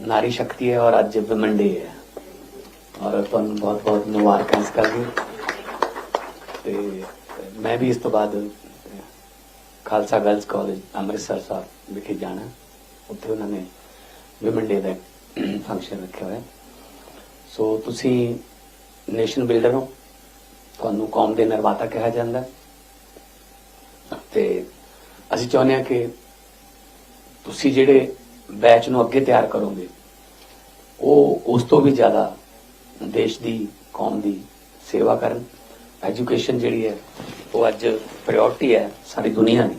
ਨਾਰੀ ਸ਼ਕਤੀ ਹੈ ਔਰ ਅੱਜ ਵਿਮਨ ਡੇ ਹੈ ਔਰ ਤੁਹਾਨੂੰ ਬਹੁਤ ਬਹੁਤ ਮੁਬਾਰਕਾਂ ਇਸ ਕਰਕੇ ਤੇ ਮੈਂ ਵੀ ਇਸ ਤੋਂ ਬਾਅਦ ਖਾਲਸਾ ਗਰਲਸ ਕਾਲਜ ਅੰਮ੍ਰਿਤਸਰ ਸਾਹਿਬ ਵਿਖੇ ਜਾਣਾ ਉੱਥੇ ਉਹਨਾਂ ਨੇ ਵਿਮਨ ਡੇ ਦਾ ਫੰਕਸ਼ਨ ਰੱਖਿਆ ਹੋਇਆ ਸੋ ਤੁਸੀਂ ਨੇਸ਼ਨ ਬਿਲਡਰ ਹੋ ਤੁਹਾਨੂੰ ਕੌਮ ਦੇ ਨਿਰਮਾਤਾ ਕਿਹਾ ਜਾਂਦਾ ਹੈ। ਤੇ ਅਸੀਂ ਚਾਹੁੰਦੇ ਹਾਂ ਕਿ ਤੁਸੀਂ ਜਿਹੜੇ ਬੈਚ ਨੂੰ ਅੱਗੇ ਤਿਆਰ ਕਰੋਗੇ, ਉਹ ਉਸ ਤੋਂ ਵੀ ਜ਼ਿਆਦਾ ਦੇਸ਼ ਦੀ, ਕੌਮ ਦੀ ਸੇਵਾ ਕਰਨ। ਐਜੂਕੇਸ਼ਨ ਜਿਹੜੀ ਹੈ, ਉਹ ਅੱਜ ਪ੍ਰਾਇੋਰਟੀ ਹੈ ਸਾਰੀ ਦੁਨੀਆ ਦੀ।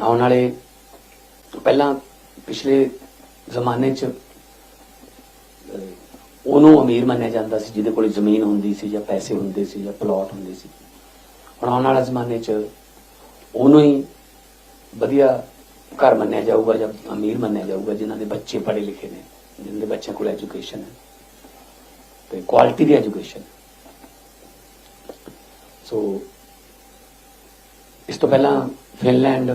ਆਉਣ ਵਾਲੇ, ਪਹਿਲਾਂ ਪਿਛਲੇ ਜ਼ਮਾਨੇ 'ਚ ਉਹਨੂੰ ਅਮੀਰ ਮੰਨਿਆ ਜਾਂਦਾ ਸੀ, ਜਿਹਦੇ ਕੋਲ ਜ਼ਮੀਨ ਹੁੰਦੀ ਸੀ ਜਾਂ ਪੈਸੇ ਹੁੰਦੇ ਸੀ ਜਾਂ ਪਲਾਟ ਹੁੰਦੇ ਸੀ। ਹੁਣ ਆਉਣ ਵਾਲੇ ਜ਼ਮਾਨੇ 'ਚ, ਉਹਨੂੰ ਹੀ ਵਧੀਆ ਘਰ ਮੰਨਿਆ ਜਾਊਗਾ ਜਾਂ ਅਮੀਰ ਮੰਨਿਆ ਜਾਊਗਾ, ਜਿਨ੍ਹਾਂ ਦੇ ਬੱਚੇ ਪੜ੍ਹੇ ਲਿਖੇ ਨੇ, ਜਿਨ੍ਹਾਂ ਦੇ ਬੱਚਿਆਂ ਕੋਲ ਐਜੂਕੇਸ਼ਨ ਹੈ ਤੇ ਕੁਆਲਿਟੀ ਦੀ ਐਜੂਕੇਸ਼ਨ ਸੋ ਇਸ ਤੋਂ ਪਹਿਲਾਂ ਫਿਨਲੈਂਡ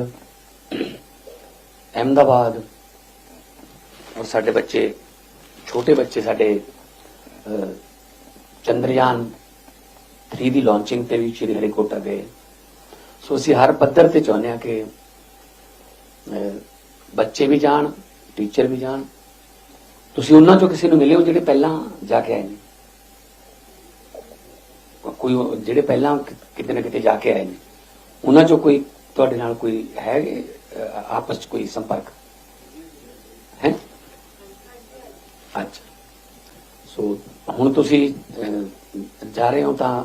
ਅਹਿਮਦਾਬਾਦ ਔਰ ਸਾਡੇ ਬੱਚੇ, ਛੋਟੇ ਬੱਚੇ ਸਾਡੇ ਚੰਦਰਯਾਨ 3 ਦੀ ਲਾਂਚਿੰਗ ਤੇ ਵੀ ਸ਼੍ਰੀ ਹਰਿਕੋਟਾ ਗਏ। ਸੋ ਅਸੀਂ ਹਰ ਪੱਧਰ ਤੇ ਚਾਹੁੰਦੇ ਹਾਂ ਕਿ ਬੱਚੇ ਵੀ ਜਾਣ ਟੀਚਰ ਵੀ ਜਾਣ। ਤੁਸੀਂ ਉਹਨਾਂ ਚੋਂ ਕਿਸੇ ਨੂੰ ਮਿਲੇ ਹੋ ਜਿਹੜੇ ਪਹਿਲਾਂ ਜਾ ਕੇ ਆਏ ਨੇ? ਕੋਈ ਜਿਹੜੇ ਪਹਿਲਾਂ ਕਿਤੇ ਨਾ ਕਿਤੇ ਜਾ ਕੇ ਆਏ ਨੇ? ਉਹਨਾਂ ਚੋਂ ਕੋਈ ਤੁਹਾਡੇ ਨਾਲ ਕੋਈ ਹੈ ਆਪਸ ਚ ਕੋਈ ਸੰਪਰਕ? ਹੈ? ਅੱਛਾ। ਸੋ ਹੁਣ ਤੁਸੀਂ ਜਾ ਰਹੇ ਹੋ ਤਾਂ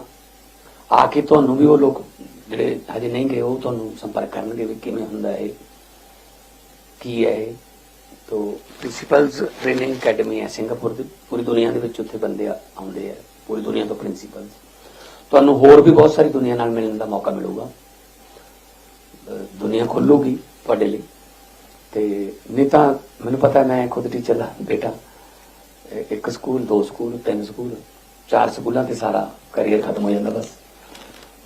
ਆ ਕੇ ਤੁਹਾਨੂੰ ਵੀ ਉਹ ਲੋਕ ਜਿਹੜੇ ਹਜੇ ਨਹੀਂ ਗਏ, ਉਹ ਤੁਹਾਨੂੰ ਸੰਪਰਕ ਕਰਨਗੇ ਵੀ ਕਿਵੇਂ ਹੁੰਦਾ ਹੈ ਕੀ ਹੈ ਇਹ ਤੋ ਪ੍ਰਿੰਸੀਪਲਸ ਟ੍ਰੇਨਿੰਗ ਅਕੈਡਮੀ ਹੈ ਸਿੰਗਾਪੁਰ ਦੀ, ਪੂਰੀ ਦੁਨੀਆ ਦੇ ਵਿੱਚ ਉੱਥੇ ਬੰਦੇ ਆ- ਆਉਂਦੇ ਆ, ਪੂਰੀ ਦੁਨੀਆ ਤੋਂ ਪ੍ਰਿੰਸੀਪਲਸ ਤੁਹਾਨੂੰ ਹੋਰ ਵੀ ਬਹੁਤ ਸਾਰੀ ਦੁਨੀਆ ਨਾਲ ਮਿਲਣ ਦਾ ਮੌਕਾ ਮਿਲੂਗਾ। ਅਹ ਦੁਨੀਆ ਖੁੱਲੂਗੀ ਤੁਹਾਡੇ ਲਈ। ਤੇ ਨਹੀਂ ਤਾਂ ਮੈਨੂੰ ਪਤਾ ਮੈਂ ਖੁਦ ਟੀਚਰ ਦਾ ਬੇਟਾ। ਇਹ ਇੱਕ ਸਕੂਲ, ਦੋ ਸਕੂਲ, ਤਿੰਨ ਸਕੂਲ, ਚਾਰ ਸਕੂਲਾਂ ਤੇ ਸਾਰਾ ਕਰੀਅਰ ਖਤਮ ਹੋ ਜਾਂਦਾ ਬਸ।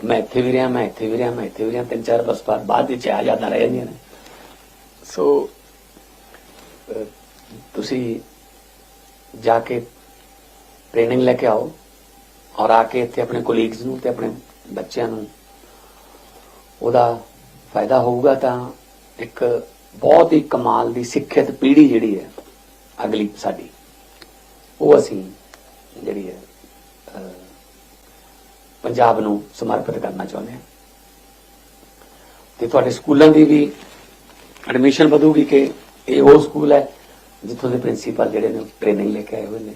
ਮੈਂ ਇੱਥੇ ਵੀ ਰਿਹਾ, ਮੈਂ ਇੱਥੇ ਵੀ ਰਿਹਾ, ਮੈਂ ਇੱਥੇ ਵੀ ਰਿਹਾ, ਤਿੰਨ ਚਾਰ ਬਸ ਬਾਅਦ ਬਾਅਦ ਵਿੱਚ ਆ ਜਾਂਦਾ ਰਹਿ ਜਾਂਦੀਆਂ ਨੇ। ਸੋ ਤੁਸੀਂ ਜਾ ਕੇ ਟ੍ਰੇਨਿੰਗ ਲੈ ਕੇ ਆਓ ਔਰ ਆ ਕੇ ਇੱਥੇ ਆਪਣੇ ਕੋਲੀਗਸ ਨੂੰ ਤੇ ਆਪਣੇ ਬੱਚਿਆਂ ਨੂੰ ਉਹਦਾ ਫਾਇਦਾ ਹੋਊਗਾ ਤਾਂ ਇੱਕ ਬਹੁਤ ਹੀ ਕਮਾਲ ਦੀ ਸਿੱਖਿਅਤ ਪੀੜ੍ਹੀ ਜਿਹੜੀ ਹੈ, ਅਗਲੀ ਸਾਡੀ, ਉਹ ਅਸੀਂ ਜਿਹੜੀ ਹੈ ਪੰਜਾਬ ਨੂੰ ਸਮਰਪਿਤ ਕਰਨਾ ਚਾਹੁੰਦੇ ਹਾਂ। ਤੇ ਤੁਹਾਡੇ ਸਕੂਲਾਂ ਦੀ ਵੀ ਐਡਮਿਸ਼ਨ ਵਧੂਗੀ ਕਿ ਇਹ ਉਹ ਸਕੂਲ ਹੈ ਜਿੱਥੋਂ ਦੇ ਪ੍ਰਿੰਸੀਪਲ ਜਿਹੜੇ ਨੇ ਟ੍ਰੇਨਿੰਗ ਲੈ ਕੇ ਆਏ ਹੋਏ ਨੇ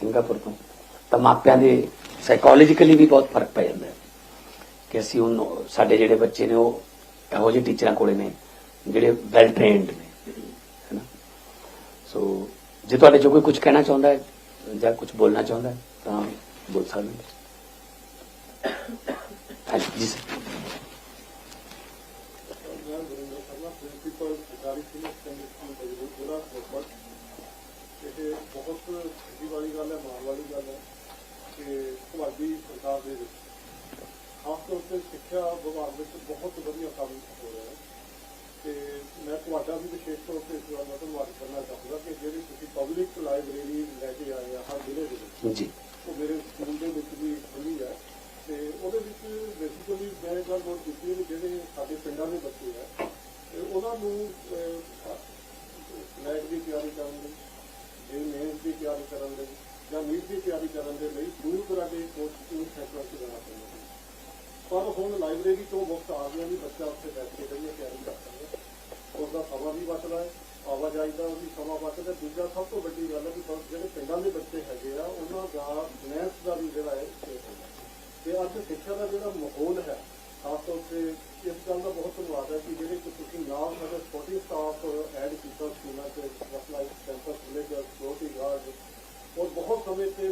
ਸਿੰਗਾਪੁਰ ਤੋਂ। ਤਾਂ ਮਾਪਿਆਂ ਦੇ ਸਾਈਕੋਲੋਜੀਕਲੀ ਵੀ ਬਹੁਤ ਫ਼ਰਕ ਪੈ ਜਾਂਦਾ ਹੈ ਕਿ ਅਸੀਂ ਉਹ ਸਾਡੇ ਜਿਹੜੇ ਬੱਚੇ ਨੇ ਉਹ ਇਹੋ ਜਿਹੇ ਟੀਚਰਾਂ ਕੋਲੇ ਨੇ ਜਿਹੜੇ ਵੈਲ ਟ੍ਰੇਨਡ ਨੇ, ਹੈਨਾ। ਸੋ ਜੇ ਤੁਹਾਡੇ ਜੋ ਕੋਈ ਕੁਝ ਕਹਿਣਾ ਚਾਹੁੰਦਾ ਹੈ ਜਾਂ ਕੁਝ ਬੋਲਣਾ ਚਾਹੁੰਦਾ ਹੈ ਤਾਂ ਬੋਲ ਸਕਦੇ ਹਾਂਜੀ ਜੀ ਸਰ ਮੈਂ ਗੁਰਿੰਦਰ ਸ਼ਰਮਾ ਪ੍ਰਿੰਸੀਪਲ ਸਰਕਾਰੀ ਸੀਨੀਅਰ ਸੈਕੰਡਰੀ ਸਕੂਲ ਬਜਰੂ ਜ਼ਿਲ੍ਹਾ ਰੋਪੜ ਇਹ ਬਹੁਤ ਖੁਸ਼ੀ ਵਾਲੀ ਗੱਲ ਹੈ ਮਾਣ ਵਾਲੀ ਗੱਲ ਹੈ ਕਿ ਤੁਹਾਡੀ ਸਰਕਾਰ ਦੇ ਵਿੱਚ ਖਾਸ ਤੌਰ ਤੇ ਸਿੱਖਿਆ ਵਿਭਾਗ ਵਿੱਚ ਬਹੁਤ ਵਧੀਆ ਕੰਮ ਹੋ ਰਿਹਾ ਹੈ ਤੇ ਮੈਂ ਤੁਹਾਡਾ ਵੀ ਵਿਸ਼ੇਸ਼ ਤੌਰ ਤੇ ਇਸ ਗੱਲ ਦਾ ਧੰਨਵਾਦ ਕਰਨਾ ਚਾਹੁੰਦਾ ਕਿ ਜਿਹੜੀ ਤੁਸੀਂ ਪਬਲਿਕ ਲਾਇਬ੍ਰੇਰੀ ਲੈ ਕੇ ਆਏ ਆ ਹਰ ਜ਼ਿਲ੍ਹੇ ਦੇ ਵਿੱਚ ਜੀ। ਉਹ ਮੇਰੇ ਸਕੂਲ ਦੇ ਵਿੱਚ ਵੀ ਖੁੱਲੀ ਹੈ ਤੇ ਉਹਦੇ ਵਿੱਚ ਬੇਸਿਕਲੀ ਮੈਂ ਗੱਲ ਨੋਟ ਕੀਤੀ ਹੈ ਜਿਹੜੇ ਸਾਡੇ ਪਿੰਡਾਂ ਦੇ ਬੱਚੇ ਆ ਉਹਨਾਂ ਨੂੰ ਲੈਟ ਦੀ ਤਿਆਰੀ ਕਰਨ ਲਈ ਜੇ ਮੇਨ ਦੀ ਤਿਆਰੀ ਕਰਨ ਲਈ ਜਾਂ ਨੀਟ ਦੀ ਤਿਆਰੀ ਕਰਨ ਦੇ ਲਈ ਦੂਰ ਦਰਾਡੇ ਕੋਚਿੰਗ ਸੈਂਟਰ ਚ ਜਾਣਾ ਪੈਂਦਾ ਸੀ ਪਰ ਹੁਣ ਲਾਇਬ੍ਰੇਰੀ ਤੋਂ ਮੁਕਤ ਆ ਗਿਆ ਵੀ ਬੱਚਾ ਉੱਥੇ ਬੈਠ ਕੇ ਜਿਹੜੀ ਤਿਆਰੀ ਕਰ ਸਕਦਾ ਉਸ ਦਾ ਸਮਾਂ ਵੀ ਬਚਦਾ ਹੈ, ਆਵਾਜਾਈ ਦਾ ਵੀ ਸਮਾਂ ਬਚਦਾ ਦੂਜਾ ਸਭ ਤੋਂ ਵੱਡੀ ਗੱਲ ਹੈ ਕਿ ਜਿਹੜੇ ਪਿੰਡਾਂ ਦੇ ਬੱਚੇ ਹੈਗੇ ਆ, ਉਹਨਾਂ ਦਾ ਮੈਥ ਦਾ ਵੀ ਜਿਹੜਾ ਹੈ ਸੇਫ ਤੇ ਅੱਜ ਸਿੱਖਿਆ ਦਾ ਜਿਹੜਾ ਮਾਹੌਲ ਹੈ ਖਾਸ ਤੌਰ ਤੇ ਇਸ ਗੱਲ ਦਾ ਬਹੁਤ ਧੰਨਵਾਦ ਹੈ ਕਿ ਜਿਹੜੇ ਕਿ ਤੁਸੀਂ ਨਾਲ ਸਾਡੇ ਸਪੋਰਟਿੰਗ ਸਟਾਫ ਐਡ ਕੀਤਾ ਸਕੂਲਾਂ ਤੇ just like campus villager security guard ਔਰ ਬਹੁਤ ਸਮੇਂ ਤੇ,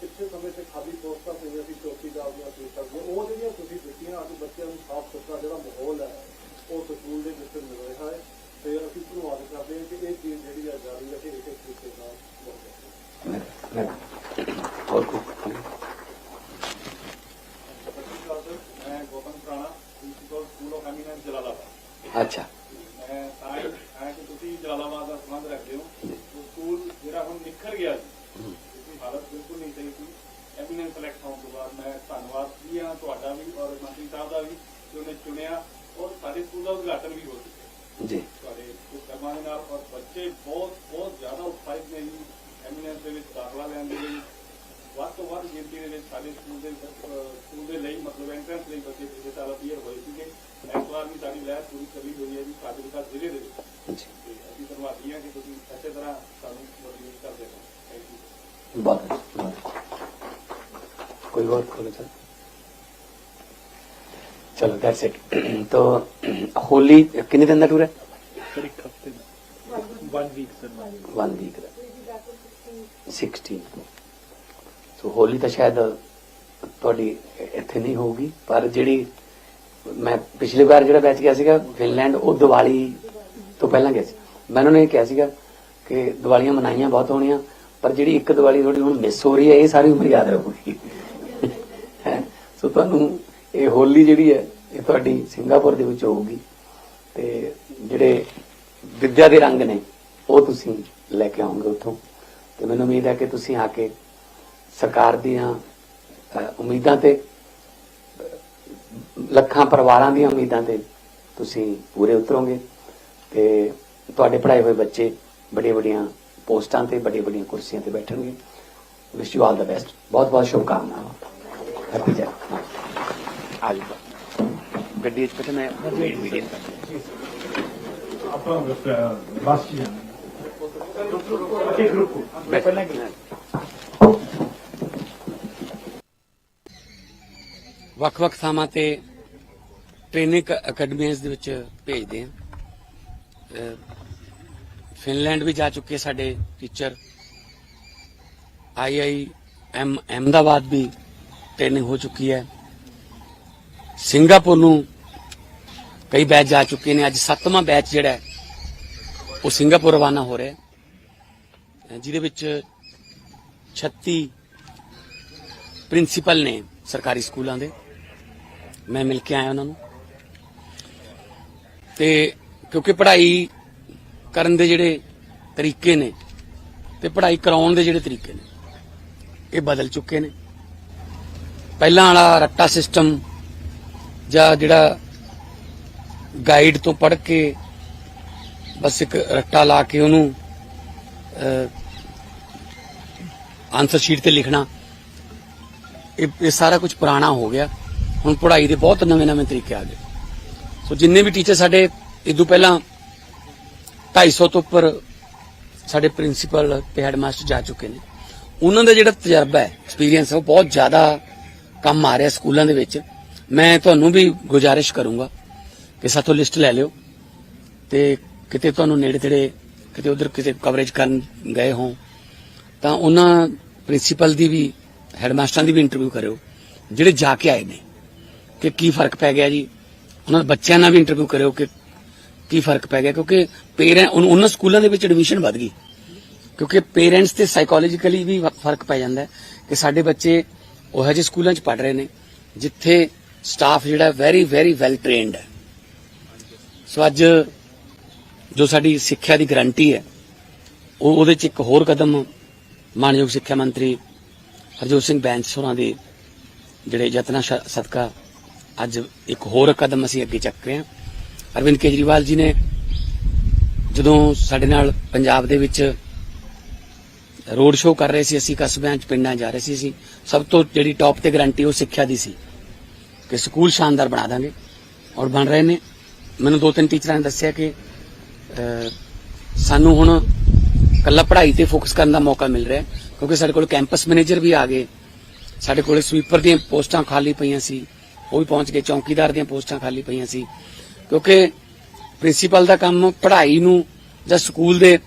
ਪਿੱਛੇ ਸਮੇਂ ਤੇ ਖਾਲੀ ਪੋਸਟਾਂ ਪਈਆਂ ਸੀ ਚੌਕੀਦਾਰ ਦੀਆਂ ਸੀਟਾਂ ਦੀਆਂ। ਉਹ ਜਿਹੜੀਆਂ ਤੁਸੀਂ ਦਿੱਤੀਆਂ, ਅੱਜ ਬੱਚਿਆਂ ਨੂੰ ਸਾਫ਼ ਸੁਥਰਾ ਜਿਹੜਾ ਮਾਹੌਲ ਹੈ, ਉਹ ਸਕੂਲ ਦੇ ਵਿੱਚ ਮਿਲ ਰਿਹਾ ਹੈ। ਤੇ ਅਸੀਂ ਧੰਨਵਾਦ ਕਰਦੇ ਹਾਂ ਕਿ ਇਹ ਚੀਜ਼ ਜਿਹੜੀ ਹੈ ਜਾਰੀ ਰਹੇ ਇਸੇ ਤਰੀਕੇ ਨਾਲ ਬਹੁਤ ਮੈਂ- ਮੈਂ- ਹੋਰ ਕੋਈ ਸਤਿ ਸ਼੍ਰੀ ਅਕਾਲ ਸਰ ਮੈਂ Gautam Prana principal school of eminence Jalalabad ਅੱਛਾ ਮੈਂ ਤਾਂ ਆਇਆ ਕਿ ਤੁਸੀਂ ਜਲਾਲਾਬਾਦ ਦਾ ਸੰਬੰਧ ਰੱਖਦੇ ਤੁਹਾਡਾ ਵੀ ਔਰ ਮੰਤਰੀ ਸਾਹਿਬ ਦਾ ਵੀ ਕਿ ਉਹਨੇ ਚੁਣਿਆ ਔਰ ਸਾਡੇ ਸਕੂਲ ਦਾ ਉਦਘਾਟਨ ਵੀ ਹੋ ਚੁੱਕਿਆ ਜੀ ਤੁਹਾਡੇ ਕੁਝ ਕਰਮਾਂ ਦੇ ਨਾਲ ਔਰ ਬੱਚੇ ਬਹੁਤ ਬਹੁਤ ਜ਼ਿਆਦਾ ਉਤਸ਼ਾਹਿਤ ਨੇ ਜੀ ਐਮੀਨੈਂਸ ਦੇ ਵਿੱਚ ਦਾਖਲਾ ਲੈਣ ਦੇ ਲਈ ਵੱਧ ਤੋਂ ਵੱਧ ਗਿਣਤੀ ਦੇ ਵਿੱਚ ਸਾਡੇ ਸਕੂਲ ਦੇ ਅਹ, ਸਕੂਲ ਦੇ ਲਈ ਮਤਲਬ ਐਂਟਰੈਂਸ ਲਈ ਬੱਚੇ ਪਿਛਲੇ ਸਾਲ ਅਪੀਅਰ ਹੋਏ ਸੀਗੇ ਇਸ ਵਾਰ ਵੀ ਸਾਡੀ ਲਹਿਰ ਪੂਰੀ ਚੱਲੀ ਹੋਈ ਹੈ ਜੀ ਫਾਜ਼ਿਲਕਾ ਜ਼ਿਲ੍ਹੇ ਦੇ ਵਿੱਚ ਜੀ ਤੇ ਅਸੀਂ ਧੰਨਵਾਦੀ ਹਾਂ ਕਿ ਤੁਸੀਂ ਇਸੇ ਤਰ੍ਹਾਂ ਸਾਨੂੰ ਮੋਟੀਵੇਟ ਕਰਦੇ ਹੋ ਥੈਂਕ ਯੂ बहुत अच्छा, बहुत अच्छा। कोई और खोलो चलो चलो दैट्स इट तो होली कितने दिन का टूर है ਸਰ ਇੱਕ ਹਫਤੇ ਦਾ 1 ਵੀਕ ਸਰ वन वीक का सिक्सटीन ਸੋ ਹੋਲੀ ਤਾਂ ਸ਼ਾਇਦ ਤੁਹਾਡੀ ਇੱਥੇ ਨਹੀਂ ਹੋਊਗੀ। ਪਰ ਜਿਹੜੀ ਮੈਂ ਪਿਛਲੀ ਵਾਰ ਜਿਹੜਾ ਬੈਚ ਗਿਆ ਸੀਗਾ ਫਿਨਲੈਂਡ ਉਹ ਦੀਵਾਲੀ ਤੋਂ ਪਹਿਲਾਂ ਗਿਆ ਸੀ। ਮੈਂ ਉਹਨਾਂ ਨੇ ਇਹ ਕਿਹਾ ਸੀਗਾ ਕਿ ਦੀਵਾਲੀਆਂ ਮਨਾਈਆਂ, ਬਹੁਤ ਹੋਣੀਆਂ, ਪਰ ਜਿਹੜੀ ਇੱਕ ਦੀਵਾਲੀ ਤੁਹਾਡੀ ਹੁਣ ਮਿਸ ਹੋ ਰਹੀ ਹੈ, ਇਹ ਸਾਰੀ ਉਮਰ ਯਾਦ ਰਹੂਗੀ। ਹੈਂ? ਸੋ ਤੁਹਾਨੂੰ ਇਹ ਹੋਲੀ ਜਿਹੜੀ ਹੈ, ਇਹ ਤੁਹਾਡੀ ਸਿੰਗਾਪੁਰ ਦੇ ਵਿੱਚ ਹੋਊਗੀ। ਤੇ ਜਿਹੜੇ ਵਿਦਿਆ ਦੇ ਰੰਗ ਨੇ, ਉਹ ਤੁਸੀਂ ਲੈ ਕੇ ਆਉਂਗੇ ਉੱਥੋਂ। ਤੇ ਮੈਨੂੰ ਉਮੀਦ ਹੈ ਕਿ ਤੁਸੀਂ ਆ ਕੇ ਸਰਕਾਰ ਦੀਆਂ ਉਮੀਦਾਂ ਤੇ ਲੱਖਾਂ ਪਰਿਵਾਰਾਂ ਦੀਆਂ ਉਮੀਦਾਂ ਤੇ ਤੁਸੀਂ ਪੂਰੇ ਉਤਰੋਗੇ ਤੇ ਤੁਹਾਡੇ ਪੜ੍ਹਾਏ ਹੋਏ ਬੱਚੇ ਬੜੀਆਂ ਬੜੀਆਂ ਪੋਸਟਾਂ ਤੇ ਬੜੀਆਂ ਬੜੀਆਂ ਕੁਰਸੀਆਂ ਤੇ ਬੈਠਣਗੇ। Wish you all the best ਬਹੁਤ ਬਹੁਤ ਸ਼ੁਭਕਾਮਨਾਵਾਂ। ਹੈਪੀ ਜਰਨੀ ਆਜੋ। ਗੱਡੀ ਵਿੱਚ ਬੈਠੇ ਮੈਂ ਮੀਡੀਆ ਆਪਾਂ ਬਸ ਜੀ ਇੱਕ ਗਰੁੱਪ ਪਹਿਲਾਂ ਵੱਖ-ਵੱਖ ਥਾਵਾਂ ਤੇ ਟ੍ਰੇਨਿੰਗ ਅਕੈਡਮੀਆਂ ਦੇ ਵਿੱਚ ਭੇਜਦੇ ਹਾਂ। ਫਿਨਲੈਂਡ ਵੀ ਜਾ ਚੁੱਕੇ ਸਾਡੇ ਟੀਚਰ ਆਈਆਈਐਮ ਅਹਿਮਦਾਬਾਦ ਵੀ ਟ੍ਰੇਨਿੰਗ ਹੋ ਚੁੱਕੀ ਹੈ। ਸਿੰਗਾਪੁਰ ਨੂੰ ਕਈ ਬੈਚ ਜਾ ਚੁੱਕੇ ਨੇ। ਅੱਜ ਸੱਤਵਾਂ ਬੈਚ ਜਿਹੜਾ ਹੈ, ਉਹ ਸਿੰਗਾਪੁਰ ਰਵਾਨਾ ਹੋ ਰਿਹਾ ਹੈ। ਜਿਹਦੇ ਵਿੱਚ 36 ਪ੍ਰਿੰਸੀਪਲ ਨੇ ਸਰਕਾਰੀ ਸਕੂਲਾਂ ਦੇ। ਮੈਂ ਮਿਲ ਕੇ ਆਇਆ ਉਹਨਾਂ ਨੂੰ। ਤੇ ਕਿਉਂਕਿ ਪੜ੍ਹਾਈ ਕਰਨ ਦੇ ਜਿਹੜੇ ਤਰੀਕੇ ਨੇ ਤੇ ਪੜ੍ਹਾਈ ਕਰਾਉਣ ਦੇ ਜਿਹੜੇ ਤਰੀਕੇ ਨੇ, ਇਹ ਬਦਲ ਚੁੱਕੇ ਨੇ। ਪਹਿਲਾਂ ਵਾਲਾ ਰੱਟਾ ਸਿਸਟਮ ਜਾਂ ਜਿਹੜਾ ਗਾਈਡ ਤੋਂ ਪੜ੍ਹ ਕੇ ਬਸ ਇੱਕ ਰੱਟਾ ਲਾ ਕੇ ਉਹਨੂੰ ਆਨਸਰ ਸ਼ੀਟ ਤੇ ਲਿਖਣਾ, ਇਹ ਇਹ ਸਾਰਾ ਕੁਝ ਪੁਰਾਣਾ ਹੋ ਗਿਆ। ਹੁਣ ਪੜ੍ਹਾਈ ਦੇ ਬਹੁਤ ਨਵੇਂ-ਨਵੇਂ ਤਰੀਕੇ ਆ ਗਏ। ਸੋ ਜਿੰਨੇ ਵੀ ਟੀਚਰ ਸਾਡੇ ਇਦੋਂ ਪਹਿਲਾਂ 250 ਤੋਂ ਉੱਪਰ ਸਾਡੇ ਪ੍ਰਿੰਸੀਪਲ ਤੇ ਹੈਡਮਾਸਟਰ ਜਾ ਚੁੱਕੇ ਨੇ। ਉਹਨਾਂ ਦਾ ਜਿਹੜਾ ਤਜਰਬਾ ਹੈ ਐਕਸਪੀਰੀਅੰਸ ਉਹ ਬਹੁਤ ਜ਼ਿਆਦਾ ਕੰਮ ਆ ਰਿਹਾ ਸਕੂਲਾਂ ਦੇ ਵਿੱਚ। ਮੈਂ ਤੁਹਾਨੂੰ ਵੀ ਗੁਜ਼ਾਰਿਸ਼ ਕਰੂੰਗਾ ਕਿ ਸਾਥੋਂ ਲਿਸਟ ਲੈ ਲਿਓ ਤੇ ਕਿਤੇ ਤੁਹਾਨੂੰ ਨੇੜੇ ਤੇੜੇ ਕਿਤੇ ਉਧਰ ਕਿਤੇ ਕਵਰੇਜ ਕਰਨ ਗਏ ਹੋ ਤਾਂ ਉਹਨਾਂ ਪ੍ਰਿੰਸੀਪਲ ਦੀ ਵੀ ਹੈਡਮਾਸਟਰਾਂ ਦੀ ਵੀ ਇੰਟਰਵਿਊ ਕਰਿਓ, ਜਿਹੜੇ ਜਾ ਕੇ ਆਏ ਨੇ। ਕਿ ਕੀ ਫ਼ਰਕ ਪੈ ਗਿਆ ਜੀ? ਉਹਨਾਂ ਦੇ ਬੱਚਿਆਂ ਨਾਲ ਵੀ ਇੰਟਰਵਿਊ ਕਰਿਓ ਕਿ ਕੀ ਫ਼ਰਕ ਪੈ ਗਿਆ? ਕਿਉਂਕਿ ਪੇਰੈਂਟ ਉਹਨਾਂ ਸਕੂਲਾਂ ਦੇ ਵਿੱਚ ਐਡਮਿਸ਼ਨ ਵੱਧ ਗਈ। ਕਿਉਂਕਿ ਪੇਰੈਂਟਸ ਤੇ ਸਾਈਕੋਲੋਜੀਕਲੀ ਵੀ ਫ਼ਰਕ ਪੈ ਜਾਂਦਾ ਹੈ ਕਿ ਸਾਡੇ ਬੱਚੇ ਉਹ ਜਿਹੇ ਸਕੂਲਾਂ 'ਚ ਪੜ ਰਹੇ ਨੇ, ਜਿੱਥੇ ਸਟਾਫ ਜਿਹੜਾ ਵੈਰੀ ਵੈਰੀ ਵੈਲ ਟ੍ਰੇਨਡ ਹੈ। ਸੋ ਅੱਜ ਜੋ ਸਾਡੀ ਸਿੱਖਿਆ ਦੀ ਗਾਰੰਟੀ ਹੈ, ਉਹ ਉਹਦੇ 'ਚ ਇੱਕ ਹੋਰ ਕਦਮ ਮਾਨਯੋਗ ਸਿੱਖਿਆ ਮੰਤਰੀ ਹਰਜੋਤ ਸਿੰਘ ਬੈਂਸ ਹੋਰਾਂ ਦੇ ਜਿਹੜੇ ਯਤਨਾਂ ਸਦਕਾ ਅੱਜ ਇੱਕ ਹੋਰ ਕਦਮ ਅਸੀਂ ਅੱਗੇ ਚੱਕ ਰਹੇ ਹਾਂ। ਅਰਵਿੰਦ ਕੇਜਰੀਵਾਲ ਜੀ ਨੇ ਜਦੋਂ ਸਾਡੇ ਨਾਲ ਪੰਜਾਬ ਦੇ ਵਿੱਚ ਰੋਡ ਸ਼ੋਅ ਕਰ ਰਹੇ ਸੀ, ਅਸੀਂ ਕਸਬਿਆਂ 'ਚ, ਪਿੰਡਾਂ 'ਚ ਜਾ ਰਹੇ ਸੀ, ਅਸੀਂ ਸਭ ਤੋਂ ਜਿਹੜੀ ਟੌਪ ਤੇ ਗਰੰਟੀ ਉਹ ਸਿੱਖਿਆ ਦੀ ਸੀ ਕਿ ਸਕੂਲ ਸ਼ਾਨਦਾਰ ਬਣਾ ਦਾਂਗੇ। ਔਰ ਬਣ ਰਹੇ ਨੇ। ਮੈਨੂੰ ਦੋ ਤਿੰਨ ਟੀਚਰਾਂ ਨੇ ਦੱਸਿਆ ਕਿ ਸਾਨੂੰ ਹੁਣ ਕੱਲਾ ਪੜ੍ਹਾਈ ਤੇ ਫੋਕਸ ਕਰਨ ਦਾ ਮੌਕਾ ਮਿਲ ਰਿਹਾ ਕਿਉਂਕਿ ਸਾਡੇ ਕੋਲ ਕੈਂਪਸ ਮੈਨੇਜਰ ਵੀ ਆ ਗਏ। ਸਾਡੇ ਕੋਲ ਸਵੀਪਰ ਦੀਆਂ ਪੋਸਟਾਂ ਖਾਲੀ ਪਈਆਂ ਸੀ। ਉਹ ਵੀ ਪਹੁੰਚ ਗਏ, ਚੌਕੀਦਾਰ ਦੀਆਂ ਪੋਸਟਾਂ ਖਾਲੀ ਪਈਆਂ ਸੀ। ਕਿਉਂਕਿ ਪ੍ਰਿੰਸੀਪਲ ਦਾ ਕੰਮ ਪੜ੍ਹਾਈ ਨੂੰ ਜਾਂ ਸਕੂਲ ਦੇ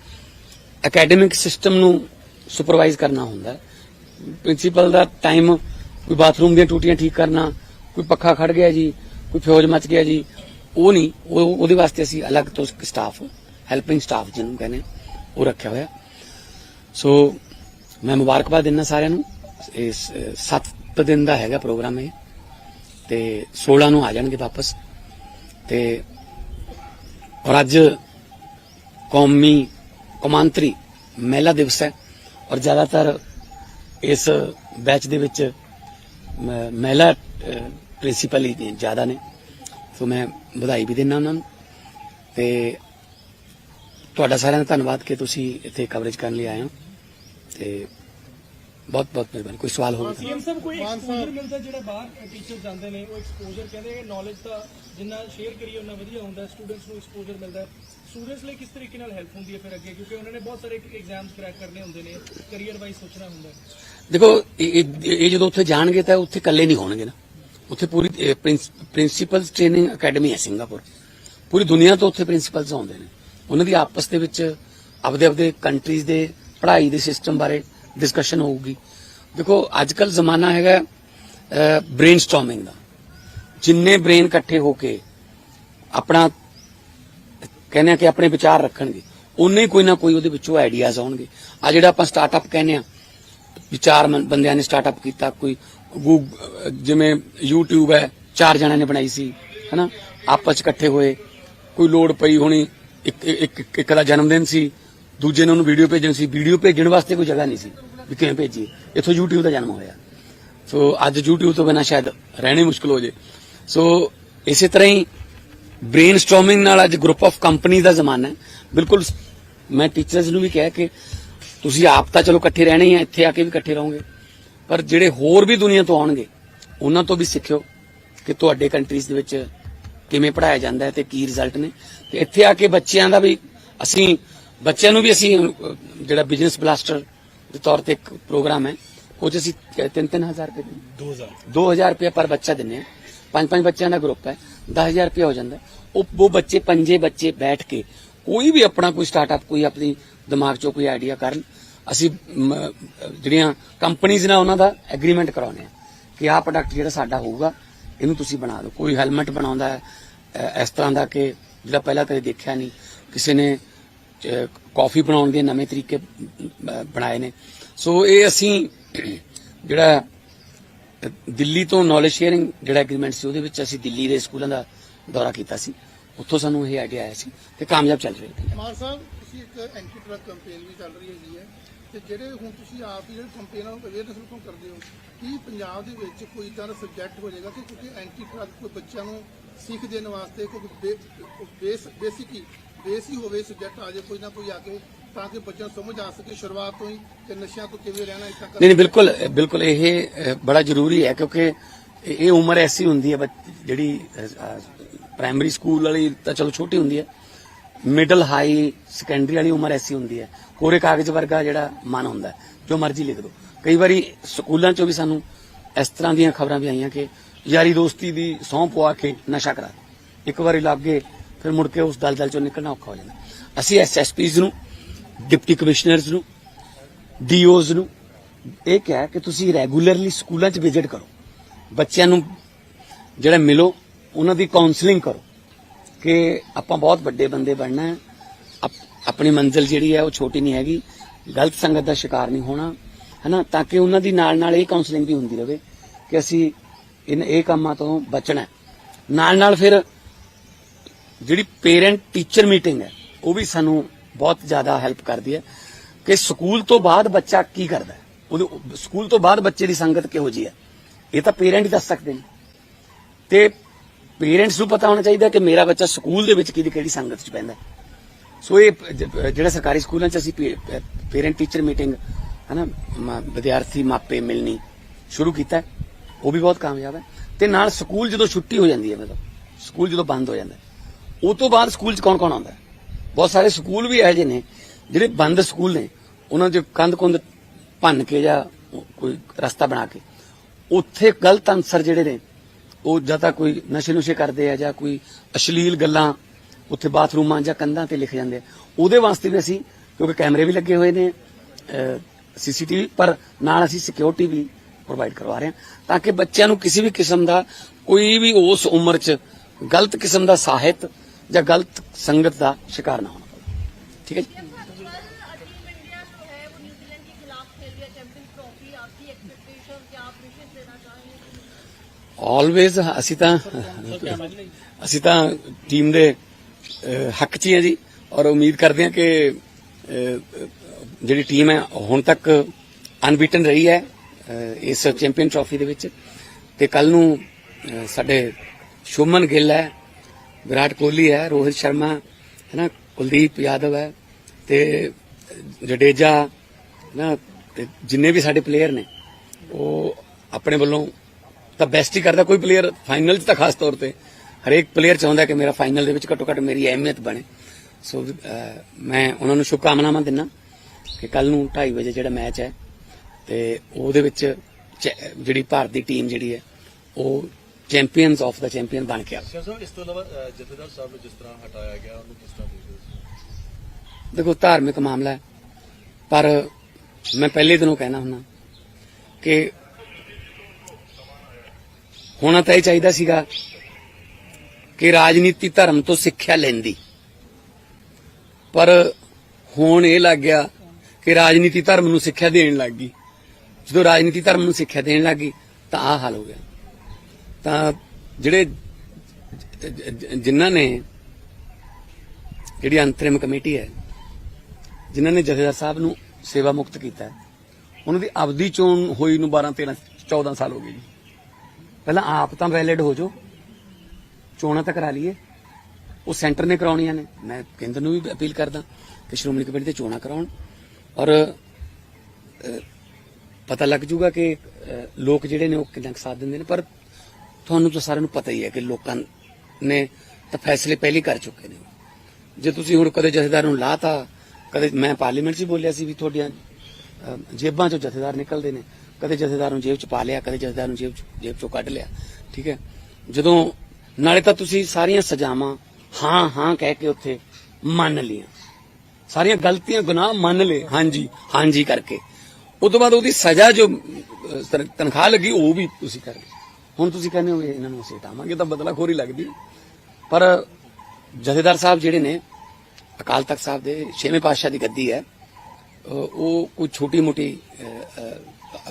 ਅਕੈਡਮਿਕ ਸਿਸਟਮ ਨੂੰ ਸੁਪਰਵਾਈਜ਼ ਕਰਨਾ ਹੁੰਦਾ ਪ੍ਰਿੰਸੀਪਲ ਦਾ ਟਾਈਮ ਕੋਈ ਬਾਥਰੂਮ ਦੀਆਂ ਟੂਟੀਆਂ ਠੀਕ ਕਰਨਾ, ਕੋਈ ਪੱਖਾ ਖੜ ਗਿਆ ਜੀ, ਕੋਈ ਫਿਊਜ਼ ਮੱਚ ਗਿਆ ਜੀ, ਉਹ ਨਹੀਂ, ਉਹ ਉਹਦੇ ਵਾਸਤੇ ਅਸੀਂ ਅਲੱਗ ਤੋਂ ਸਟਾਫ ਹੈਲਪਿੰਗ ਸਟਾਫ ਜਿਹਨੂੰ ਕਹਿੰਦੇ ਉਹ ਰੱਖਿਆ ਹੋਇਆ। ਸੋ ਮੈਂ ਮੁਬਾਰਕਬਾਦ ਦਿੰਦਾ ਸਾਰਿਆਂ ਨੂੰ। ਇਸ 7 ਦਿਨ ਦਾ ਹੈਗਾ ਪ੍ਰੋਗਰਾਮ ਇਹ। ਤੇ 16 ਨੂੰ ਆ ਜਾਣਗੇ ਵਾਪਸ। ਤੇ ਔਰ ਅੱਜ ਕੌਮੀ ਕੌਮਾਂਤਰੀ ਮਹਿਲਾ ਦਿਵਸ ਹੈ ਔਰ ਜ਼ਿਆਦਾਤਰ ਇਸ ਬੈਚ ਦੇ ਵਿੱਚ ਮਹਿਲਾ ਪ੍ਰਿੰਸੀਪਲ ਹੀ ਜ਼ਿਆਦਾ ਨੇ। ਸੋ ਮੈਂ ਵਧਾਈ ਵੀ ਦਿੰਦਾ ਉਹਨਾਂ ਨੂੰ। ਤੇ ਤੁਹਾਡਾ ਸਾਰਿਆਂ ਦਾ ਧੰਨਵਾਦ ਕਿ ਤੁਸੀਂ ਇੱਥੇ ਕਵਰੇਜ ਕਰਨ ਲਈ ਆਏ ਹੋ। ਤੇ ਬਹੁਤ ਬਹੁਤ ਮਿਹਰਬਾਨੀ ਕੋਈ ਸਵਾਲ ਹੋਵੇ ਸੀਐਮ ਸਾਹਿਬ ਕੋਈ ਐਕਸਪੋਜ਼ਰ ਮਿਲਦਾ ਜਿਹੜਾ ਬਾਹਰ ਟੀਚਰ ਜਾਂਦੇ ਨੇ ਉਹ ਐਕਸਪੋਜ਼ਰ ਕਹਿੰਦੇ ਨੌਲੇਜ ਤਾਂ ਜਿੰਨਾ ਸ਼ੇਅਰ ਕਰੀਏ ਉਹਨਾਂ ਵਧੀਆ ਹੁੰਦਾ ਸਟੂਡੈਂਟਸ ਨੂੰ ਐਕਸਪੋਜ਼ਰ ਮਿਲਦਾ ਸਟੂਡੈਂਟਸ ਲਈ ਕਿਸ ਤਰੀਕੇ ਨਾਲ ਹੈਲਪ ਹੁੰਦੀ ਹੈ ਫਿਰ ਅੱਗੇ? ਕਿਉਂਕਿ ਉਹਨਾਂ ਨੇ ਬਹੁਤ ਸਾਰੇ ਐਗਜ਼ਾਮਸ ਕ੍ਰੈਕ ਕਰਨੇ ਹੁੰਦੇ ਨੇ ਕੈਰੀਅਰ ਵਾਈਜ਼ ਸੋਚਣਾ ਹੁੰਦਾ ਦੇਖੋ ਇਹ ਜਦੋਂ ਉੱਥੇ ਜਾਣਗੇ ਤਾਂ ਉੱਥੇ ਇਕੱਲੇ ਨਹੀਂ ਹੋਣਗੇ ਨਾ। ਉੱਥੇ ਪੂਰੀ ਪ੍ਰਿੰਸੀਪਲਸ ਟ੍ਰੇਨਿੰਗ ਅਕੈਡਮੀ ਹੈ ਸਿੰਗਾਪੁਰ। ਪੂਰੀ ਦੁਨੀਆ ਤੋਂ ਉੱਥੇ ਪ੍ਰਿੰਸੀਪਲਸ ਆਉਂਦੇ ਨੇ। ਉਹਨਾਂ ਦੀ ਆਪਸ ਦੇ ਵਿੱਚ ਆਪਦੇ ਆਪਦੇ ਕੰਟਰੀਜ਼ ਦੇ ਪੜ੍ਹਾਈ ਦੇ ਸਿਸਟਮ ਬਾਰੇ ਡਿਸਕਸ਼ਨ ਹੋਊਗੀ। ਦੇਖੋ ਅੱਜ ਕੱਲ ਜ਼ਮਾਨਾ ਹੈਗਾ ਬ੍ਰੇਨਸਟਾਰਮਿੰਗ ਦਾ। ਜਿੰਨੇ ਬ੍ਰੇਨ ਇਕੱਠੇ ਹੋ ਕੇ ਆਪਣਾ ਕਹਿੰਦੇ ਆ ਕਿ ਆਪਣੇ ਵਿਚਾਰ ਰੱਖਣਗੇ ਉਨੇ ਕੋਈ ਨਾ ਕੋਈ ਉਹਦੇ ਵਿੱਚੋਂ ਆਈਡੀਆਜ਼ ਆਉਣਗੇ। ਆ ਜਿਹੜਾ ਆਪਾਂ ਸਟਾਰਟਅਪ ਕਹਿੰਦੇ ਆ ਵਿਚਾਰ ਬੰਦਿਆਂ ਨੇ ਸਟਾਰਟਅਪ ਕੀਤਾ, ਕੋਈ ਗੂਗ- ਜਿਵੇਂ YouTube ਹੈ, ਚਾਰ ਜਣਿਆਂ ਨੇ ਬਣਾਈ ਸੀ, ਹਨਾ? ਆਪਸ 'ਚ ਇਕੱਠੇ ਹੋਏ, ਕੋਈ ਲੋੜ ਪਈ ਹੋਣੀ, ਇੱਕ, ਇੱਕ- ਇੱਕ ਦਾ ਜਨਮ ਦਿਨ ਸੀ ਦੂਜੇ ਨੇ ਉਹਨੂੰ ਵੀਡੀਓ ਭੇਜਣੀ ਸੀ। ਵੀਡੀਓ ਭੇਜਣ ਵਾਸਤੇ ਕੋਈ ਜਗ੍ਹਾ ਨਹੀਂ ਸੀ ਵੀ ਕਿਵੇਂ ਭੇਜੀ ਇੱਥੋਂ YouTube ਦਾ ਜਨਮ ਹੋਇਆ। ਸੋ ਅੱਜ YouTube ਤੋਂ ਬਿਨਾ ਸ਼ਾਇਦ ਰਹਿਣੀ ਮੁਸ਼ਕਲ ਹੋ ਜੇ। ਸੋ ਇਸੇ ਤਰ੍ਹਾਂ ਹੀ ਬ੍ਰੇਨਸਟਾਰਮਿੰਗ ਨਾਲ ਅੱਜ ਗਰੁੱਪ ਆਫ ਕੰਪਨੀ ਦਾ ਜ਼ਮਾਨਾ ਹੈ। ਬਿਲਕੁਲ ਮੈਂ ਟੀਚਰਸ ਨੂੰ ਵੀ ਕਿਹਾ ਕਿ ਤੁਸੀਂ ਆਪ ਤਾਂ ਚਲੋ ਇਕੱਠੇ ਰਹਿਣੇ ਹੀ ਆ, ਇੱਥੇ ਆ ਕੇ ਵੀ ਇਕੱਠੇ ਰਹੋਗੇ। ਪਰ ਜਿਹੜੇ ਹੋਰ ਵੀ ਦੁਨੀਆ ਤੋਂ ਆਉਣਗੇ, ਉਹਨਾਂ ਤੋਂ ਵੀ ਸਿੱਖਿਓ ਕਿ ਤੁਹਾਡੇ ਕੰਟਰੀਜ਼ ਦੇ ਵਿੱਚ ਕਿਵੇਂ ਪੜਾਇਆ ਜਾਂਦਾ ਹੈ ਤੇ ਕੀ ਰਿਜ਼ਲਟ ਨੇ। ਤੇ ਇੱਥੇ ਆ ਕੇ ਬੱਚਿਆਂ ਦਾ ਵੀ ਅਸੀਂ ਬੱਚਿਆਂ ਨੂੰ ਵੀ ਅਸੀਂ ਜਿਹੜਾ ਬਿਜ਼ਨਸ ਬਲਾਸਟਰ ਦੇ ਤੌਰ ਤੇ ਇੱਕ ਪ੍ਰੋਗਰਾਮ ਹੈ ਉਹ 'ਚ ਅਸੀਂ 3-3000 ਰੁਪਏ ਦਿੰਦੇ 2000 2000 ਰੁਪਏ ਪਰ ਬੱਚਾ ਦਿੰਨੇ ਆ ਪੰਜ ਪੰਜ ਬੱਚਿਆਂ ਦਾ ਗਰੁੱਪ ਹੈ 10000 ਰੁਪਏ ਹੋ ਜਾਂਦਾ। ਉਹ ਉਹ ਬੱਚੇ ਪੰਜੇ ਬੱਚੇ ਬੈਠ ਕੇ ਕੋਈ ਵੀ ਆਪਣਾ ਕੋਈ ਸਟਾਰਟਅਪ ਕੋਈ ਆਪਣੀ ਦਿਮਾਗ 'ਚੋਂ ਕੋਈ ਆਈਡੀਆ ਕਰਨ ਅਸੀਂ ਜਿਹੜੀਆਂ ਕੰਪਨੀਆਂ ਨਾਲ ਉਹਨਾਂ ਦਾ ਐਗਰੀਮੈਂਟ ਕਰਾਉਨੇ ਆ ਕਿ ਆਹ ਪ੍ਰੋਡਕਟ ਜਿਹੜਾ ਸਾਡਾ ਹੋਊਗਾ ਇਹਨੂੰ ਤੁਸੀਂ ਬਣਾ ਦਿਓ। ਕੋਈ ਹੈਲਮਟ ਬਣਾਉਂਦਾ ਹੈ ਇਸ ਤਰ੍ਹਾਂ ਦਾ ਕਿ ਜਿਹੜਾ ਪਹਿਲਾਂ ਕਦੇ ਦੇਖਿਆ ਨਹੀਂ ਕਿਸੇ ਨੇ ਕਾਫੀ ਬਣਾਉਣ ਦੇ ਨਵੇਂ ਤਰੀਕੇ ਬਣਾਏ ਨੇ। ਸੋ ਇਹ ਅਸੀਂ ਜਿਹੜਾ ਦਿੱਲੀ ਤੋਂ ਨੌਲੇਜ ਸ਼ੇਅਰਿੰਗ ਜਿਹੜਾ ਐਗਰੀਮੈਂਟ ਸੀ, ਉਹਦੇ ਵਿੱਚ ਅਸੀਂ ਦਿੱਲੀ ਦੇ ਸਕੂਲਾਂ ਦਾ ਦੌਰਾ ਕੀਤਾ ਸੀ। ਉੱਥੋਂ ਸਾਨੂੰ ਇਹ ਆਈਡੀਆ ਆਇਆ ਸੀ ਤੇ ਕਾਮਯਾਬ ਚੱਲ ਰਹੇ ਨੇ ਮਾਨ ਸਾਹਿਬ, ਤੁਸੀਂ ਇੱਕ ਐਂਟੀ ਡਰਗ ਕੈਂਪੇਨ ਵੀ ਚੱਲ ਰਹੀ ਹੈਗੀ ਹੈ ਤੇ ਜਿਹੜੇ ਹੁਣ ਤੁਸੀਂ ਆਪ ਹੀ ਜਿਹੜੇ ਕੈਂਪੇਨ ਨੂੰ ਅਵੇਅਰਨੈਸ ਨੂੰ ਕਰਦੇ ਹੋ? ਕੀ ਪੰਜਾਬ ਦੇ ਵਿੱਚ ਕੋਈ ਤਰ੍ਹਾਂ ਦਾ ਸਬਜੈਕਟ ਹੋ ਜਾਏਗਾ ਕਿ ਕਿਉਂਕਿ ਐਂਟੀ ਡਰਗ ਕੋਈ ਬੱਚਿਆਂ ਨੂੰ ਸਿੱਖ ਦੇਣ ਵਾਸਤੇ, ਕੋਈ ਬੇਸਿਕ ਹੀ ਬੇਸ ਹੀ ਹੋਵੇ ਸਬਜੈਕਟ ਆ ਜਾਏ ਕੋਈ ਨਾ ਕੋਈ ਆ ਕੇ ਤਾਂ ਕਿ ਬੱਚਿਆਂ ਸਮਝ ਆ ਸਕੇ ਸ਼ੁਰੂਆਤ ਤੋਂ ਹੀ ਕਿ ਨਸ਼ਿਆਂ ਤੋਂ ਕਿਵੇਂ ਰਹਿਣਾ ਇਸ ਤਰ੍ਹਾਂ ਨਹੀਂ ਨਹੀਂ ਬਿਲਕੁਲ ਬਿਲਕੁਲ ਇਹ ਅ, ਬੜਾ ਜ਼ਰੂਰੀ ਹੈ ਕਿਉਂਕਿ ਇਹ ਇਹ ਉਮਰ ਐਸੀ ਹੁੰਦੀ ਹੈ ਬੱਚ- ਜਿਹੜੀ ਪ੍ਰਾਇਮਰੀ ਸਕੂਲ ਵਾਲੀ ਤਾਂ ਚਲੋ ਛੋਟੀ ਹੁੰਦੀ ਹੈ। ਮਿਡਲ ਹਾਈ ਸੈਕੰਡਰੀ ਵਾਲੀ ਉਮਰ ਐਸੀ ਹੁੰਦੀ ਹੈ। ਕੋਰੇ ਕਾਗਜ਼ ਵਰਗਾ ਜਿਹੜਾ ਮਨ ਹੁੰਦਾ ਹੈ, ਜੋ ਮਰਜ਼ੀ ਲਿਖ ਦੋ। ਕਈ ਵਾਰੀ ਸਕੂਲਾਂ 'ਚੋਂ ਵੀ ਸਾਨੂੰ ਇਸ ਤਰ੍ਹਾਂ ਦੀਆਂ ਖਬਰਾਂ ਵੀ ਆਈਆਂ ਕਿ ਯਾਰੀ ਦੋਸਤੀ ਦੀ ਸਹੁੰ ਪਵਾ ਕੇ ਨਸ਼ਾ ਕਰਾ ਦਿੱਤਾ। ਇੱਕ ਵਾਰੀ ਲੱਗ ਗਏ ਫਿਰ ਮੁੜ ਕੇ ਉਸ ਦਲਦਲ 'ਚੋਂ ਨਿਕਲਣਾ ਔਖਾ ਹੋ ਜਾਂਦਾ। ਅਸੀਂ ਐਸਐਸਪੀਜ਼ ਨੂੰ, ਡਿਪਟੀ ਕਮਿਸ਼ਨਰਸ ਨੂੰ ਡੀਓਜ਼ ਨੂੰ, ਇਹ ਕਿਹਾ ਕਿ ਤੁਸੀਂ ਰੈਗੂਲਰਲੀ ਸਕੂਲਾਂ 'ਚ ਵਿਜ਼ਿਟ ਕਰੋ। ਬੱਚਿਆਂ ਨੂੰ ਜਿਹੜਾ ਮਿਲੋ, ਉਹਨਾਂ ਦੀ ਕਾਉਂਸਲਿੰਗ ਕਰੋ ਕਿ ਆਪਾਂ ਬਹੁਤ ਵੱਡੇ ਬੰਦੇ ਬਣਨਾ ਹੈ। ਆਪਣੀ ਮੰਜ਼ਿਲ ਜਿਹੜੀ ਹੈ ਉਹ ਛੋਟੀ ਨਹੀਂ ਹੈਗੀ। ਗਲਤ ਸੰਗਤ ਦਾ ਸ਼ਿਕਾਰ ਨਹੀਂ ਹੋਣਾ, ਹਨਾ? ਤਾਂ ਕਿ ਉਹਨਾਂ ਦੀ ਨਾਲ ਨਾਲ ਇਹ ਕਾਉਂਸਲਿੰਗ ਵੀ ਹੁੰਦੀ ਰਹੇ ਕਿ ਅਸੀਂ ਇਨ, ਇਹ ਕੰਮਾਂ ਤੋਂ ਬਚਣਾ ਨਾਲ ਨਾਲ ਫਿਰ ਜਿਹੜੀ ਪੇਰੈਂਟ ਟੀਚਰ ਮੀਟਿੰਗ ਹੈ, ਉਹ ਵੀ ਸਾਨੂੰ ਬਹੁਤ ਜ਼ਿਆਦਾ ਹੈਲਪ ਕਰਦੀ ਹੈ ਕਿ ਸਕੂਲ ਤੋਂ ਬਾਅਦ ਬੱਚਾ ਕੀ ਕਰਦਾ ਹੈ। ਉਹਦੇ ਸਕੂਲ ਤੋਂ ਬਾਅਦ ਬੱਚੇ ਦੀ ਸੰਗਤ ਕਿਹੋ ਜੀ ਹੈ। ਇਹ ਤਾਂ ਪੇਰੈਂਟ ਹੀ ਦੱਸ ਸਕਦੇ ਨੇ। ਤੇ ਪੇਰੈਂਟਸ ਨੂੰ ਪਤਾ ਹੋਣਾ ਚਾਹੀਦਾ ਕਿ ਮੇਰਾ ਬੱਚਾ ਸਕੂਲ ਦੇ ਵਿੱਚ ਕਿਹਦੀ ਕਿਹੜੀ ਸੰਗਤ 'ਚ ਪੈਂਦਾ ਸੋ ਇਹ ਜਿਹੜਾ ਸਰਕਾਰੀ ਸਕੂਲਾਂ 'ਚ ਅਸੀਂ ਪੇਰੈਂਟ ਟੀਚਰ ਮੀਟਿੰਗ ਹਨਾ, ਮ- ਵਿਦਿਆਰਥੀ ਮਾਪੇ ਮਿਲਣੀ ਸ਼ੁਰੂ ਕੀਤਾ ਉਹ ਵੀ ਬਹੁਤ ਕਾਮਯਾਬ ਹੈ। ਤੇ ਨਾਲ ਸਕੂਲ ਜਦੋਂ ਛੁੱਟੀ ਹੋ ਜਾਂਦੀ ਹੈ, ਮਤਲਬ, ਸਕੂਲ ਜਦੋਂ ਬੰਦ ਹੋ ਜਾਂਦਾ ਹੈ, ਉਹ ਤੋਂ ਬਾਅਦ ਸਕੂਲ 'ਚ ਕੌਣ ਕੌਣ ਆਉਂਦਾ? ਬਹੁਤ ਸਾਰੇ ਸਕੂਲ ਵੀ ਇਹੋ ਜਿਹੇ ਨੇ ਜਿਹੜੇ ਬੰਦ ਸਕੂਲ ਨੇ ਉਹਨਾਂ 'ਚ ਕੰਧ ਕੁੰਧ ਭੰਨ ਕੇ ਜਾਂ ਕੋਈ ਰਸਤਾ ਬਣਾ ਕੇ। ਉੱਥੇ ਗਲਤ ਅਨਸਰ ਜਿਹੜੇ ਨੇ ਉਹ ਜਾਂ ਤਾਂ ਕੋਈ ਨਸ਼ੇ ਨੁਸ਼ੇ ਕਰਦੇ ਆ ਜਾਂ ਕੋਈ ਅਸ਼ਲੀਲ ਗੱਲਾਂ ਉੱਥੇ ਬਾਥਰੂਮਾਂ ਜਾਂ ਕੰਧਾਂ ਤੇ ਲਿਖ ਜਾਂਦੇ ਆ। ਉਹਦੇ ਵਾਸਤੇ ਵੀ ਅਸੀਂ ਕਿਉਂਕਿ ਕੈਮਰੇ ਵੀ ਲੱਗੇ ਹੋਏ ਨੇ ਸੀਸੀਟੀਵੀ ਪਰ ਨਾਲ ਅਸੀਂ ਸਿਕਿਉਰਿਟੀ ਵੀ ਪ੍ਰੋਵਾਈਡ ਕਰਵਾ ਰਹੇ ਹਾਂ ਤਾਂ ਕਿ ਬੱਚਿਆਂ ਨੂੰ ਕਿਸੇ ਵੀ ਕਿਸਮ ਦਾ ਕੋਈ ਵੀ ਉਸ ਉਮਰ 'ਚ ਗਲਤ ਕਿਸਮ ਦਾ ਸਾਹਿਤ ਜਾਂ ਗਲਤ ਸੰਗਤ ਦਾ ਸ਼ਿਕਾਰ ਨਾ ਹੋਣਾ। ਪਵੇ ਠੀਕ ਹੈ ਜੀ? ਆਲਵੇਜ਼ ਅਸੀਂ ਤਾਂ ਅਸੀਂ ਤਾਂ ਟੀਮ ਦੇ ਹੱਕ 'ਚ ਹੀ ਹਾਂ ਜੀ। ਔਰ ਉਮੀਦ ਕਰਦੇ ਹਾਂ ਕਿ ਜਿਹੜੀ ਟੀਮ ਹੈ ਹੁਣ ਤੱਕ ਅਨਬੀਟਨ ਰਹੀ ਹੈ ਇਸ ਚੈਂਪੀਅਨ ਟਰਾਫੀ ਦੇ ਵਿੱਚ। ਤੇ ਕੱਲ ਨੂੰ ਸਾਡੇ ਸ਼ੁਮਨ ਗਿੱਲ ਹੈ ਵਿਰਾਟ ਕੋਹਲੀ ਹੈ, ਰੋਹਿਤ ਸ਼ਰਮਾ ਹੈ ਨਾ ਕੁਲਦੀਪ ਯਾਦਵ ਹੈ ਤੇ ਜਡੇਜਾ ਹੈ ਨਾ ਤੇ ਜਿੰਨੇ ਵੀ ਸਾਡੇ ਪਲੇਅਰ ਨੇ, ਉਹ ਆਪਣੇ ਵੱਲੋਂ ਤਾਂ ਬੈਸਟ ਹੀ ਕਰਦਾ। ਕੋਈ ਪਲੇਅਰ ਫਾਈਨਲ 'ਚ ਤਾਂ ਖਾਸ ਤੌਰ ਤੇ ਹਰੇਕ ਪਲੇਅਰ ਚਾਹੁੰਦਾ ਕਿ ਮੇਰਾ ਫਾਈਨਲ ਦੇ ਵਿੱਚ ਘੱਟੋ ਘੱਟ ਮੇਰੀ ਅਹਿਮੀਅਤ ਬਣੇ। ਸੋ ਮੈਂ ਉਹਨਾਂ ਨੂੰ ਸ਼ੁਭਕਾਮਨਾਵਾਂ ਦਿੰਦਾ ਕਿ ਕੱਲ ਨੂੰ 2:30 ਵਜੇ ਜਿਹੜਾ ਮੈਚ ਹੈ ਤੇ ਉਹਦੇ ਵਿੱਚ ਚੈ- ਜਿਹੜੀ ਭਾਰਤ ਦੀ ਟੀਮ ਜਿਹੜੀ ਹੈ, ਉਹ ਚੈਂਪੀਅਨਸ ਆਫ ਦਾ ਚੈਂਪੀਅਨ ਬਣ ਕੇ ਆਵੇ ਸਰ ਇਸ ਤੋਂ ਇਲਾਵਾ ਅ, ਜਥੇਦਾਰ ਸਾਹਿਬ ਨੂੰ ਜਿਸ ਤਰ੍ਹਾਂ ਹਟਾਇਆ ਗਿਆ ਉਹਨੂੰ ਕਿਸ ਤਰ੍ਹਾਂ ਦੇਖਦੇ ਹੋ? ਦੇਖੋ ਧਾਰਮਿਕ ਮਾਮਲਾ ਹੈ ਪਰ ਮੈਂ ਪਹਿਲੇ ਦਿਨੋਂ ਕਹਿਣਾ ਹੁੰਦਾ ਕਿ ਹੋਣਾ ਤਾਂ ਇਹ ਚਾਹੀਦਾ ਸੀਗਾ ਕਿ ਰਾਜਨੀਤੀ ਧਰਮ ਤੋਂ ਸਿੱਖਿਆ ਲੈਂਦੀ। ਪਰ ਹੁਣ ਇਹ ਲੱਗ ਗਿਆ ਕਿ ਰਾਜਨੀਤੀ ਧਰਮ ਨੂੰ ਸਿੱਖਿਆ ਦੇਣ ਲੱਗ ਗਈ। ਜਦੋਂ ਰਾਜਨੀਤੀ ਧਰਮ ਨੂੰ ਸਿੱਖਿਆ ਦੇਣ ਲੱਗ ਗਈ ਤਾਂ ਆਹ ਹਾਲ ਹੋ ਗਿਆ। ਤਾਂ ਜਿਹੜੇ ਜਿਨ੍ਹਾਂ ਨੇ ਜਿਹੜੀ ਅੰਤਰਿਮ ਕਮੇਟੀ ਹੈ, ਜਿਨ੍ਹਾਂ ਨੇ ਜਥੇਦਾਰ ਸਾਹਿਬ ਨੂੰ ਸੇਵਾ ਮੁਕਤ ਕੀਤਾ ਉਹਨਾਂ ਦੀ ਆਪਦੀ ਚੋਣ ਹੋਈ ਨੂੰ 12 13 14 ਸਾਲ ਹੋ ਗਏ ਜੀ। ਪਹਿਲਾਂ ਆਪ ਤਾਂ ਵੈਲਿਡ ਹੋ ਜਾਓ, ਚੋਣਾਂ ਤਾਂ ਕਰਾ ਲਈਏ। ਉਹ ਸੈਂਟਰ ਨੇ ਕਰਾਉਣੀਆਂ ਨੇ। ਮੈਂ ਕੇਂਦਰ ਨੂੰ ਵੀ ਅਪੀਲ ਕਰਦਾ ਕਿ ਸ਼੍ਰੋਮਣੀ ਕਮੇਟੀ ਤੇ ਚੋਣਾਂ ਕਰਾਉਣ। ਔਰ ਪਤਾ ਲੱਗ ਜੂਗਾ ਕਿ ਲੋਕ ਜਿਹੜੇ ਨੇ ਉਹ ਕਿੰਨਾ ਕੁ ਸਾਥ ਦਿੰਦੇ ਨੇ। ਪਰ ਤੁਹਾਨੂੰ ਤਾਂ ਸਾਰਿਆਂ ਨੂੰ ਪਤਾ ਹੀ ਹੈ ਕਿ ਲੋਕਾਂ ਨੇ ਤਾਂ ਫੈਸਲੇ ਪਹਿਲੇ ਕਰ ਚੁੱਕੇ ਨੇ। ਜੇ ਤੁਸੀਂ ਹੁਣ ਕਦੇ ਜਥੇਦਾਰ ਨੂੰ ਲਾਤਾ, ਕਦੇ ਮੈਂ ਪਾਰਲੀਮੈਂਟ 'ਚ ਬੋਲਿਆ ਸੀ ਵੀ ਤੁਹਾਡੀਆਂ ਜੇਬਾਂ 'ਚੋਂ ਜਥੇਦਾਰ ਨਿਕਲਦੇ ਨੇ। ਕਦੇ ਜਥੇਦਾਰ ਨੂੰ ਜੇਬ 'ਚ ਪਾ ਲਿਆ, ਕਦੇ ਜਥੇਦਾਰ ਨੂੰ ਜੇਬ ਜੇਬ 'ਚੋਂ ਕੱਢ ਲਿਆ, ਠੀਕ ਹੈ? ਜਦੋਂ, ਨਾਲੇ ਤਾਂ ਤੁਸੀਂ ਸਾਰੀਆਂ ਸਜ਼ਾਵਾਂ ਹਾਂ ਹਾਂ ਕਹਿ ਕੇ ਉੱਥੇ ਮੰਨ ਲੀਆਂ ਸਾਰੀਆਂ ਗਲਤੀਆਂ, ਗੁਨਾਹ ਮੰਨ ਲਏ, ਹਾਂਜੀ ਹਾਂਜੀ ਕਰਕੇ। ਉਸ ਤੋਂ ਬਾਅਦ ਉਹਦੀ ਸਜ਼ਾ ਜੋ ਤਨਖਾਹ ਲੱਗੀ, ਉਹ ਵੀ ਤੁਸੀਂ ਕਰ ਹੁਣ ਤੁਸੀਂ ਕਹਿੰਦੇ ਹੋ ਵੀ ਇਹਨਾਂ ਨੂੰ ਅਸੀਂ ਹਟਾਵਾਂਗੇ ਤਾਂ ਬਦਲਾਖੋਰੀ ਲੱਗਦੀ ਪਰ ਜਥੇਦਾਰ ਸਾਹਿਬ ਜਿਹੜੇ ਨੇ, ਅਕਾਲ ਤਖਤ ਸਾਹਿਬ ਦੇ ਛੇਵੇਂ ਪਾਤਸ਼ਾਹ ਦੀ ਗੱਦੀ ਹੈ ਉਹ ਕੋਈ ਛੋਟੀ ਮੋਟੀ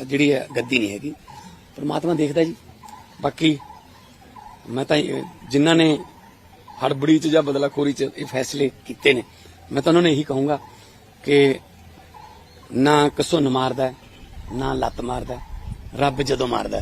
ਜਿਹੜੀ ਹੈ, ਗੱਦੀ ਨਹੀਂ ਹੈਗੀ। ਪਰਮਾਤਮਾ ਦੇਖਦਾ ਜੀ। ਬਾਕੀ ਮੈਂ ਤਾਂ ਜਿਨ੍ਹਾਂ ਨੇ ਹੜਬੜੀ ਚ ਜਾਂ ਬਦਲਾਖੋਰੀ ਚ ਇਹ ਫੈਸਲੇ ਕੀਤੇ ਨੇ, ਮੈਂ ਤਾਂ ਉਹਨਾਂ ਨੂੰ ਇਹੀ ਕਹੂੰਗਾ ਕਿ ਨਾ ਕਸੁੰਨ ਮਾਰਦਾ ਨਾ ਲੱਤ ਮਾਰਦਾ ਰੱਬ ਜਦੋਂ ਮਾਰਦਾ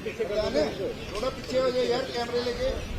ਥੋੜਾ ਪਿੱਛੇ ਹੋ ਜਾ ਯਾਰ ਕੈਮਰੇ ਲੈ ਕੇ।